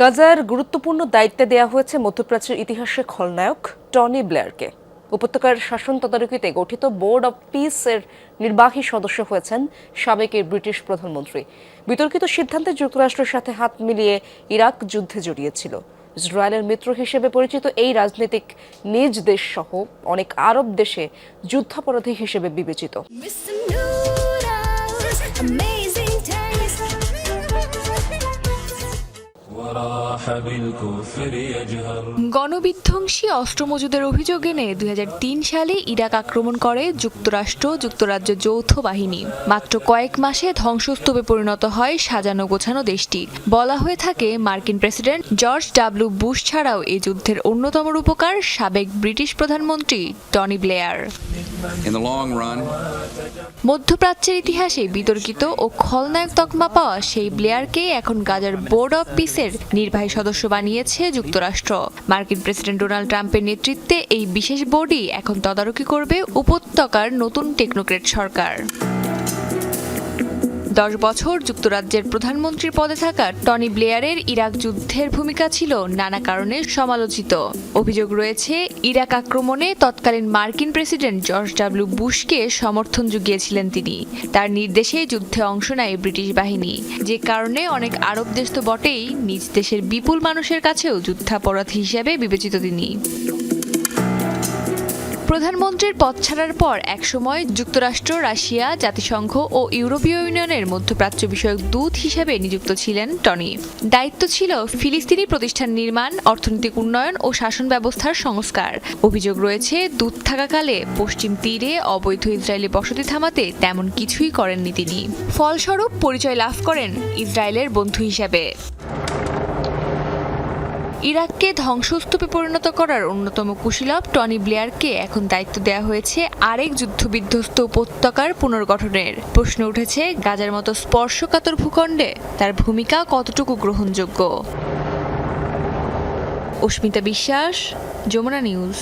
গাজার গুরুত্বপূর্ণ দায়িত্বে দেয়া হয়েছে মধ্যপ্রাচ্যের ইতিহাসে খলনায়ক টনি ব্লেয়ারকে। উপত্যকার শাসন তদারকিতে গঠিত বোর্ড অব পিস এর নির্বাহী সদস্য হয়েছেন সাবেক ব্রিটিশ প্রধানমন্ত্রী। বিতর্কিত সিদ্ধান্তে যুক্তরাষ্ট্রের সাথে হাত মিলিয়ে ইরাক যুদ্ধে জড়িয়েছিল। ইসরায়েলের মিত্র হিসেবে পরিচিত এই রাজনৈতিক নিজ দেশ সহ অনেক আরব দেশে যুদ্ধাপরাধী হিসেবে বিবেচিত। গণবিধ্বংসী অস্ত্র মজুদের অভিযোগ এনে দুই হাজার তিন সালে ইরাক আক্রমণ করে যুক্তরাষ্ট্র যুক্তরাজ্য যৌথ বাহিনী। মাত্র কয়েক মাসে ধ্বংসস্তূপে পরিণত হয় সাজানো গোছানো দেশটি। বলা হয়ে থাকে মার্কিন প্রেসিডেন্ট জর্জ ডাব্লিউ বুশ ছাড়াও এই যুদ্ধের অন্যতম রূপকার সাবেক ব্রিটিশ প্রধানমন্ত্রী টনি ব্লেয়ার। মধ্যপ্রাচ্যের ইতিহাসে বিতর্কিত ও খলনায়ক তকমা পাওয়া সেই ব্লেয়ারকে এখন গাজার বোর্ড অব পিসের নির্বাহী সদস্য বানিয়েছে যুক্তরাষ্ট্র। মার্কিন প্রেসিডেন্ট ডোনাল্ড ট্রাম্পের নেতৃত্বে এই বিশেষ বোর্ডই এখন তদারকি করবে উপত্যকার নতুন টেকনোক্রেট সরকার। দশ বছর যুক্তরাজ্যের প্রধানমন্ত্রীর পদে থাকা টনি ব্লেয়ারের ইরাক যুদ্ধের ভূমিকা ছিল নানা কারণে সমালোচিত। অভিযোগ রয়েছে, ইরাক আক্রমণে তৎকালীন মার্কিন প্রেসিডেন্ট জর্জ ডাব্লিউ বুশকে সমর্থন জুগিয়েছিলেন তিনি। তার নির্দেশে যুদ্ধে অংশ নেয় ব্রিটিশ বাহিনী। যে কারণে অনেক আরব দেশ তো বটেই, নিজ দেশের বিপুল মানুষের কাছেও যুদ্ধাপরাধ হিসেবে বিবেচিত তিনি। প্রধানমন্ত্রীর পদ ছাড়ার পর একসময় যুক্তরাষ্ট্র, রাশিয়া, জাতিসংঘ ও ইউরোপীয় ইউনিয়নের মধ্যপ্রাচ্য বিষয়ক দূত হিসেবে নিযুক্ত ছিলেন টনি। দায়িত্ব ছিল ফিলিস্তিনি প্রতিষ্ঠান নির্মাণ, অর্থনৈতিক উন্নয়ন ও শাসন ব্যবস্থার সংস্কার। অভিযোগ রয়েছে, দূত থাকাকালে পশ্চিম তীরে অবৈধ ইসরায়েলি বসতি থামাতে তেমন কিছুই করেননি তিনি। ফলস্বরূপ পরিচয় লাভ করেন ইসরায়েলের বন্ধু হিসেবে। ইরাককে ধ্বংসস্তূপে পরিণত করার অন্যতম কুশীলব টনি ব্লেয়ারকে এখন দায়িত্ব দেওয়া হয়েছে আরেক যুদ্ধবিধ্বস্ত উপত্যকার পুনর্গঠনের। প্রশ্ন উঠেছে, গাজার মতো স্পর্শকাতর ভূখণ্ডে তার ভূমিকা কতটুকু গ্রহণযোগ্য? অস্মিতা বিশ্বাস, যমুনা নিউজ।